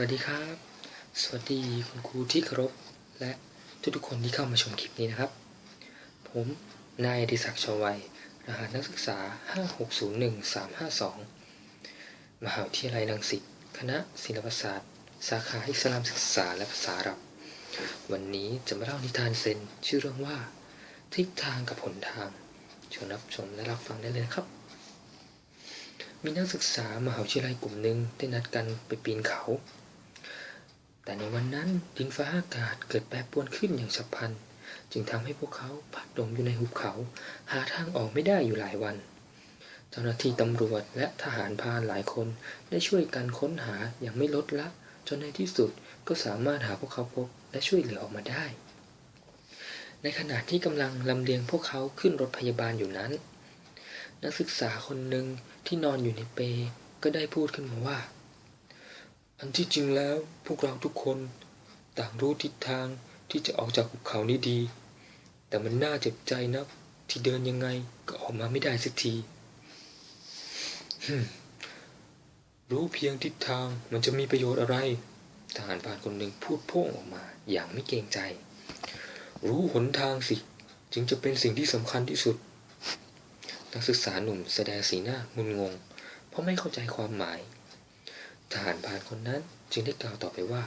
วัสดีครับ สวัสดีคุณครูที่เคารพและทุกๆคนที่เข้ามาชมคลิปนี้นะครับ ผมนายอดิศักดิ์ชวัย รหัสนักศึกษา 5601352 มหาวิทยาลัยรังสิต คณะศิลปศาสตร์ สาขาอิสลามศึกษาและภาษาอาหรับ วันนี้จะมาเล่านิทานเซนชื่อเรื่องว่า ทิศทางกับหนทางเชิญรับชมและรับฟังได้เลยครับ มีนักศึกษามหาวิทยาลัยกลุ่มหนึ่งได้นัดกันไปปีนเขา แต่ในวันนั้นดินฟ้าอากาศเกิดแปรปรวนขึ้นอย่างฉับพลัน จึงทำให้พวกเขาพัดหลงอยู่ในหุบเขา หาทางออกไม่ได้อยู่หลายวัน เจ้าหน้าที่ตำรวจและทหารพานหลายคนได้ช่วยกันค้นหาอย่างไม่ลดละ จนในที่สุดก็สามารถหาพวกเขาพบและช่วยเหลือออกมาได้ ในขณะที่กำลังลำเลียงพวกเขาขึ้นรถพยาบาลอยู่นั้น นักศึกษาคนหนึ่งที่นอนอยู่ในเปก็ได้พูดขึ้นมาว่า อันที่จริงแล้วพวกเราทุกคนต่างรู้ทิศทางที่จะออกจากหุบเขานี้ดี แต่มันน่าเจ็บใจนักที่เดินยังไงก็ออกมาไม่ได้สักทีรู้เพียงทิศทางมันจะมีประโยชน์อะไร ทหารพรานคนหนึ่งพูดโพ่งออกมาอย่างไม่เกรงใจ รู้หนทางสิ จึงจะเป็นสิ่งที่สำคัญที่สุด นักศึกษาหนุ่มแสดงสีหน้างุนงง เพราะไม่เข้าใจความหมาย ทหารพรานคนนั้นจึงได้กล่าวต่อไปว่า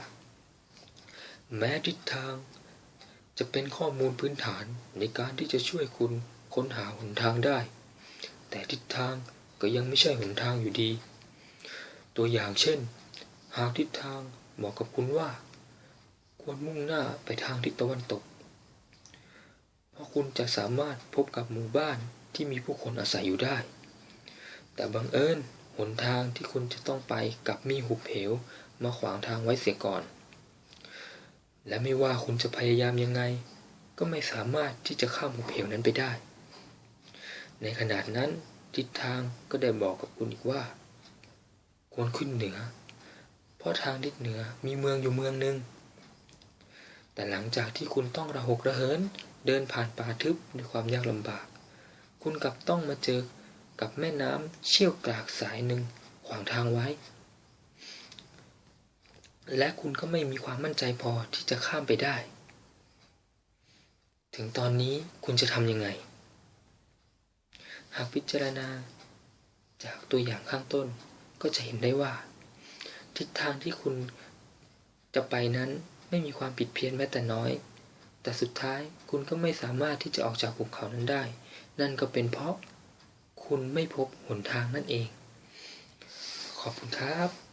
แม้ทิศทาง จะเป็นข้อมูลพื้นฐานในการที่จะช่วยคุณค้นหาหนทางได้ แต่ทิศทางก็ยังไม่ใช่หนทางอยู่ดี ตัวอย่างเช่น หากทิศทางบอกกับคุณว่า ควรมุ่งหน้าไปทางทิศตะวันตก เพราะคุณจะสามารถพบกับหมู่บ้าน ที่มีผู้คนอาศัยอยู่ได้ แต่บังเอิญหนทางที่คุณจะต้องไปกับมีหุบเหวมาขวางทางไว้เสียก่อน และไม่ว่าคุณจะพยายามยังไง ก็ไม่สามารถที่จะข้ามหุบเหวนั้นไปได้ ในขณะนั้นทิศทางก็ได้บอกกับคุณอีกว่า ควรขึ้นเหนือ เพราะทางทิศเหนือมีเมืองอยู่เมืองหนึ่งแต่หลังจากที่คุณต้องระหกระเหินเดินผ่านป่าทึบด้วยความยากลำบาก คุณกลับต้องมาเจอกับแม่น้ำเชี่ยวกรากสายหนึ่งขวางทางไว้ และคุณก็ไม่มีความมั่นใจพอที่จะข้ามไปได้ ถึงตอนนี้คุณจะทำยังไง หากพิจารณา จากตัวอย่างข้างต้นก็จะเห็นได้ว่า ทิศทางที่คุณจะไปนั้นไม่มีความผิดเพี้ยนแม้แต่น้อย แต่สุดท้ายคุณก็ไม่สามารถที่จะออกจากภูเขานั้นได้ นั่นก็เป็นเพราะคุณไม่พบหนทางนั่นเอง ขอบคุณครับ